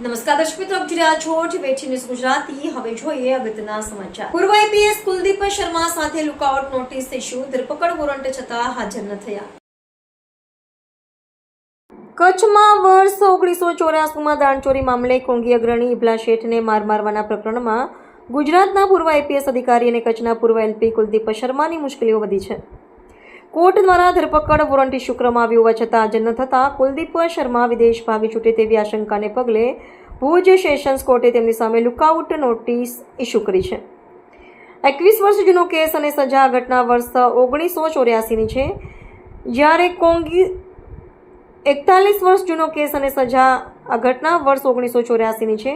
નમસ્કાર દર્શક મિત્રો, આપ જોઈ રહ્યા છો ગુજરાતી. હવે જોઈએ અગત્યના સમાચાર. પૂર્વ આઈપીએસ કુલદીપ શર્મા સાથે લુકઆઉટ નોટિસ ઇસ્યુ. ધરપકડ વોરંટ છતાં હાજર ન થયા. કચ્છમાં વર્ષ ઓગણીસો ચોર્યાસીમાં દાણચોરી મામલે કોંગી અગ્રણી ઇબલા શેઠને માર મારવાના પ્રકરણમાં ગુજરાતના પૂર્વ આઈપીએસ અધિકારી અને કચ્છના પૂર્વ એલપી કુલદીપ શર્માની મુશ્કેલીઓ વધી છે. કોર્ટ દ્વારા ધરપકડ વોરંટ શુક્રમાં આવી હોવા છતાં હાજર ન થતાં કુલદીપ શર્મા વિદેશ ભાગી છૂટે તેવી આશંકાને પગલે ભુજ સેશન્સ કોર્ટે તેમની સામે લુકઆઉટ નોટિસ ઇસ્યુ કરી છે. એકવીસ વર્ષ જૂનો કેસ અને સજા ઘટના વર્ષ ઓગણીસો ચોર્યાસીની છે. જ્યારે કોંગી એકતાલીસ વર્ષ જૂનો કેસ અને સજા આ ઘટના વર્ષ ઓગણીસો ચોર્યાસીની છે,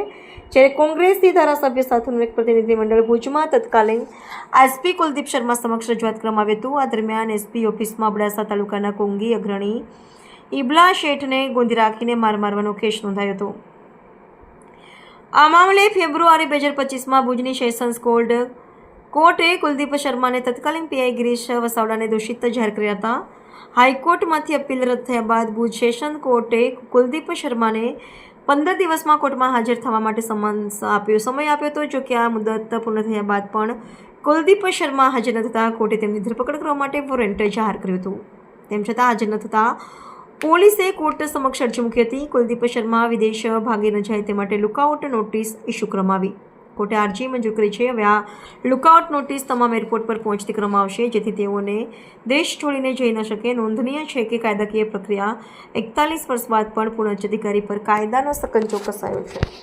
જ્યારે કોંગ્રેસથી ધારાસભ્ય સાથેનું એક પ્રતિનિધિમંડળ ભુજમાં તત્કાલીન એસપી કુલદીપ શર્મા સમક્ષ રજૂઆત કરવામાં આવ્યું હતું. આ દરમિયાન એસપી ઓફિસમાં અબડાસા તાલુકાના કોંગી અગ્રણી ઇબલા શેઠને ગોંધી રાખીને માર મારવાનો કેસ નોંધાયો હતો. આ મામલે ફેબ્રુઆરી બે હજાર પચીસમાં ભુજની સેશન્સ કોર્ટ કોર્ટે કુલદીપ શર્માને તત્કાલીન પીઆઈ ગિરીશ વસાવડાને દોષિત જાહેર કર્યા હતા. હાઈકોર્ટમાંથી અપીલ રદ થયા બાદ ભુજ સેશન કોર્ટે કુલદીપ શર્માને પંદર દિવસમાં કોર્ટમાં હાજર થવા માટે સમન્સ આપ્યો, સમય આપ્યો હતો, જો કે આ મુદત પૂર્ણ થયા બાદ પણ કુલદીપ શર્મા હાજર ન થતાં કોર્ટે તેમની ધરપકડ કરવા માટે વોરંટ જાહેર કર્યું હતું. તેમ છતાં હાજર ન થતાં પોલીસે કોર્ટ સમક્ષ અરજી મૂકી હતી. કુલદીપ શર્મા વિદેશ ભાગી ન જાય તે માટે લુકઆઉટ નોટિસ ઇસ્યુ કરવામાં આવી કોર્ટે અરજી મંજૂર કરી છે. હવે આ લુકઆઉટ નોટિસ તમામ એરપોર્ટ પર પહોંચતી કરવામાં આવશે, જેથી તેઓને દેશ છોડીને જઈ ન શકે. નોંધનીય છે કે કાયદાકીય પ્રક્રિયા એકતાલીસ વર્ષ બાદ પણ પૂર્ણ અધિકારી પર કાયદાનો સકંજો કસાયો છે.